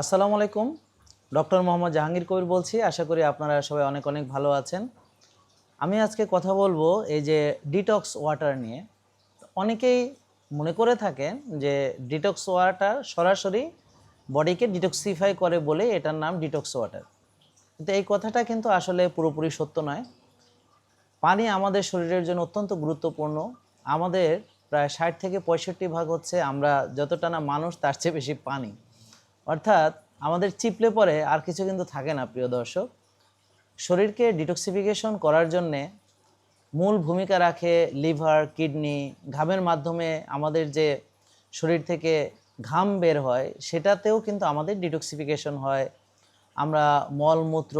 আসসালামু আলাইকুম। ডক্টর মোহাম্মদ জাহাঙ্গীর কবির বলছি। আশা করি আপনারা সবাই অনেক অনেক ভালো আছেন। আমি আজকে কথা বলব এই যে ডিটক্স ওয়াটার নিয়ে। অনেকেই মনে করে থাকেন যে ডিটক্স ওয়াটার সরাসরি বডিকে ডিটক্সিফাই করে বলে এটার নাম ডিটক্স ওয়াটার কিন্তু এই কথাটা কিন্তু আসলে পুরোপুরি সত্য নয়। পানি আমাদের শরীরের জন্য অত্যন্ত গুরুত্বপূর্ণ। আমাদের প্রায় ষাট থেকে পঁয়ষট্টি ভাগ হচ্ছে আমরা যতটা না মানুষ, তার চেয়ে বেশি পানি। অর্থাৎ আমাদের চিপলে পরে আর কিছু কিন্তু থাকে না, প্রিয় দর্শক। শরীরকে ডিটক্সিফিকেশন করার জন্যে মূল ভূমিকা রাখে লিভার, কিডনি। ঘামের মাধ্যমে আমাদের যে শরীর থেকে ঘাম বের হয়, সেটাতেও কিন্তু আমাদের ডিটক্সিফিকেশন হয়। আমরা মলমূত্র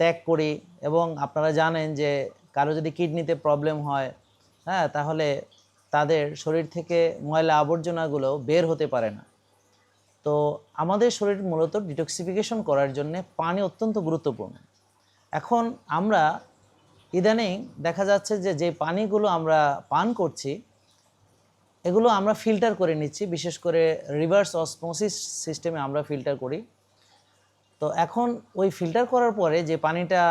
ত্যাগ করি এবং আপনারা জানেন যে কারও যদি কিডনিতে প্রবলেম হয় হ্যাঁ তাহলে তাদের শরীর থেকে ময়লা আবর্জনাগুলো বের হতে পারে না। তো আমাদের শরীর মূলত ডিটক্সিফিকেশন করার জন্য পানি অত্যন্ত গুরুত্বপূর্ণ। এখন আমরা ইদানিং দেখা যাচ্ছে যে যে পানিগুলো আমরা পান করছি, এগুলো আমরা ফিল্টার করে নিচ্ছি। বিশেষ করে রিভার্স অসমোসিস সিস্টেমে আমরা ফিল্টার করি। তো এখন ওই ফিল্টার করার পরে যে পানিটা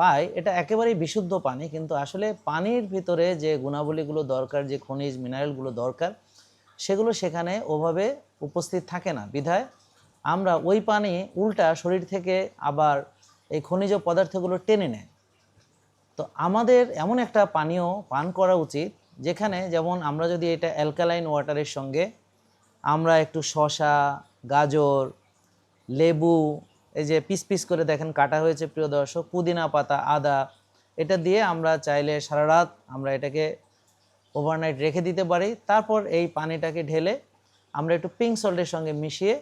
পাই, এটা একেবারেই বিশুদ্ধ পানি। কিন্তু আসলে পানির ভিতরে যে গুণাবলীগুলো দরকার, যে খনিজ মিনারেলগুলো দরকার সেগুলো সেখানে ওভাবে উপস্থিত থাকে না। বিধায় আমরা ওই পানি উল্টা শরীর থেকে আবার এই খনিজ পদার্থগুলো টেনে নেয়। তো আমাদের এমন একটা পানীয় পান করা উচিত, যেখানে যেমন আমরা যদি এটা অ্যালকালাইন ওয়াটারের সঙ্গে আমরা একটু শশা, গাজর, লেবু, এই যে পিস পিস করে দেখেন কাটা হয়েছে প্রিয় দর্শক, পুদিনা পাতা, আদা, এটা দিয়ে আমরা চাইলে সারা রাত আমরা এটাকে ওভারনাইট রেখে দিতে পারি। তারপর এই পানিটাকে ঢেলে আমরা একটু পিঙ্ক সল্টের সঙ্গে মিশিয়ে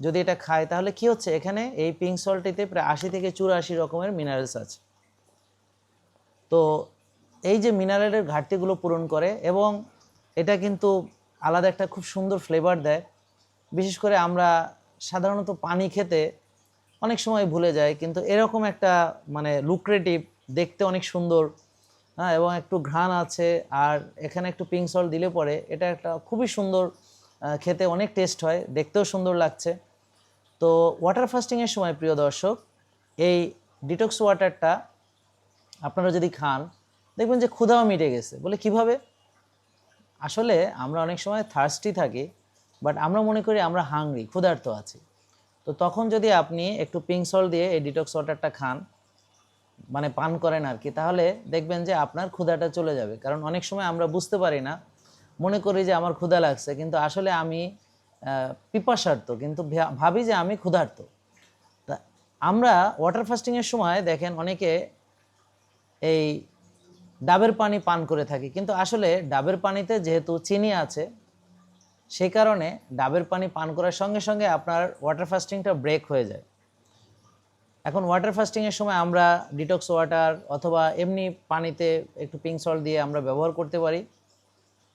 যদি এটা খাই, তাহলে কি হচ্ছে? এখানে এই পিঙ্ক সল্টটিতে প্রায় আশি থেকে চুরাশি রকমের মিনারেলস আছে। তো এই যে মিনারেলের ঘাটতিগুলো পূরণ করে এবং এটা কিন্তু আলাদা একটা খুব সুন্দর ফ্লেভার দেয়। বিশেষ করে আমরা সাধারণত পানি খেতে অনেক সময় ভুলে যাই, কিন্তু এরকম একটা মানে লুক্রেটিভ দেখতে অনেক সুন্দর হ্যাঁ এবং একটু ঘ্রাণ আছে, আর এখানে একটু পিঙ্ক সল্ট দিলে পরে এটা একটা খুবই সুন্দর খেতে অনেক টেস্ট হয়, দেখতেও সুন্দর লাগছে। তো ওয়াটার ফাস্টিংয়ের সময়, প্রিয় দর্শক, এই ডিটক্স ওয়াটারটা আপনারা যদি খান, দেখবেন যে ক্ষুধাও মিটে গেছে। বলে কীভাবে? আসলে আমরা অনেক সময় থার্স্টি থাকি বাট আমরা মনে করি আমরা হাংরি ক্ষুধার্ত আছি। তো তখন যদি আপনি একটু পিঙ্ক সল্ট দিয়ে এই ডিটক্স ওয়াটারটা খান মানে পান করেন আর কি, তাহলে দেখবেন যে আপনার ক্ষুধাটা চলে যাবে। কারণ অনেক সময় আমরা বুঝতে পারি না, মনে করি যে আমার ক্ষুধা লাগছে, কিন্তু আসলে আমি পিপাসার্থ, কিন্তু ভাবি যে আমি ক্ষুধার্ত তা আমরা ওয়াটার ফাস্টিংয়ের সময় দেখেন অনেকে এই ডাবের পানি পান করে থাকি, কিন্তু আসলে ডাবের পানিতে যেহেতু চিনি আছে সেই কারণে ডাবের পানি পান করার সঙ্গে সঙ্গে আপনার ওয়াটার ফাস্টিংটা ব্রেক হয়ে যায়। এখন ওয়াটার ফাস্টিংয়ের সময় আমরা ডিটক্স ওয়াটার অথবা এমনি পানিতে একটু পিঙ্ক সল্ট দিয়ে আমরা ব্যবহার করতে পারি।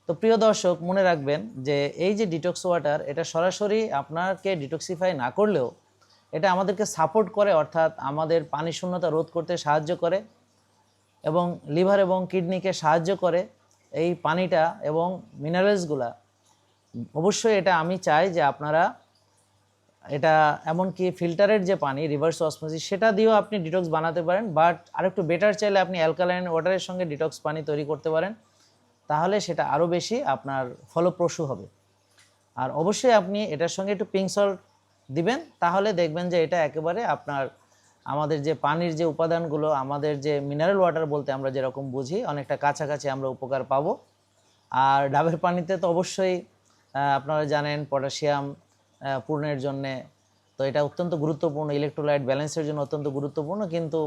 তো প্রিয় দর্শক, মনে রাখবেন যে এই যে ডিটক্স ওয়াটার এটা সরাসরি আপনাকে ডিটক্সিফাই না করলেও এটা আমাদেরকে সাপোর্ট করে, অর্থাৎ আমাদের পানি শূন্যতা রোধ করতে সাহায্য করে এবং লিভার এবং কিডনিকে সাহায্য করে এই পানিটা এবং মিনারেলসগুলা অবশ্যই এটা আমি চাই যে আপনারা এটা এমনকি ফিল্টারের যে পানি, রিভার্স অসমোসিস, সেটা দিয়েও আপনি ডিটক্স বানাতে পারেন বাট আরেকটু বেটার চাইলে আপনি অ্যালকালাইন ওয়াটারের সঙ্গে ডিটক্স পানি তৈরি করতে পারেন, তাহলে সেটা আরও বেশি আপনার ফলপ্রসূ হবে। আর অবশ্যই আপনি এটার সঙ্গে একটু পিঙ্ক সল্ট দিবেন, তাহলে দেখবেন যে এটা একেবারে আপনার, আমাদের যে পানির যে উপাদানগুলো, আমাদের যে মিনারেল ওয়াটার বলতে আমরা যেরকম বুঝি, অনেকটা কাছাকাছি আমরা উপকার পাবো। আর ডাবের পানিতে তো অবশ্যই আপনারা জানেন, পটাশিয়াম পূর্ণের জন্যে। তো এটা অত্যন্ত গুরুত্বপূর্ণ। ইলেকট্রোলাইট ব্যালেন্সের জন্য অত্যন্ত গুরুত্বপূর্ণ, কিন্তু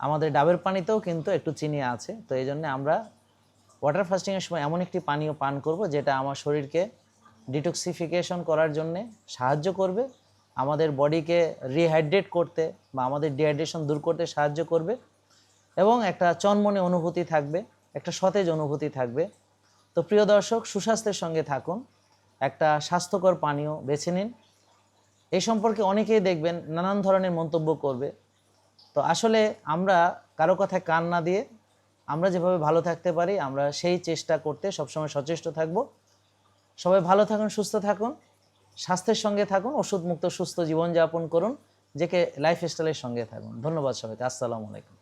আমাদের ডাবের পানিতেও কিন্তু একটু চিনি আছে। তো এই জন্য আমরা ওয়াটার ফাস্টিংয়ের সময় এমন একটি পানীয় পান করব, যেটা আমার শরীরকে ডিটক্সিফিকেশন করার জন্যে সাহায্য করবে, আমাদের বডিকে রিহাইড্রেট করতে বা আমাদের ডিহাইড্রেশন দূর করতে সাহায্য করবে, এবং একটা চনমনে অনুভূতি থাকবে, একটা সতেজ অনুভূতি থাকবে। তো প্রিয় দর্শক, সুস্বাস্থ্যের সঙ্গে থাকুন। একটা স্বাস্থ্যকর পানীয় বেছে নিন। এই সম্পর্কে অনেকেই দেখবেন নানান ধরনের মন্তব্য করবে। তো আসলে আমরা কারও কথায় কান না দিয়ে আমরা যেভাবে ভালো থাকতে পারি, আমরা সেই চেষ্টা করতে সবসময় সচেষ্ট থাকব। সবাই ভালো থাকুন, সুস্থ থাকুন, স্বাস্থ্যের সঙ্গে থাকুন ওষুধ মুক্ত সুস্থ জীবনযাপন করুন জেকে লাইফস্টাইলের সঙ্গে থাকুন। ধন্যবাদ সবাইকে, আসসালামু আলাইকুম।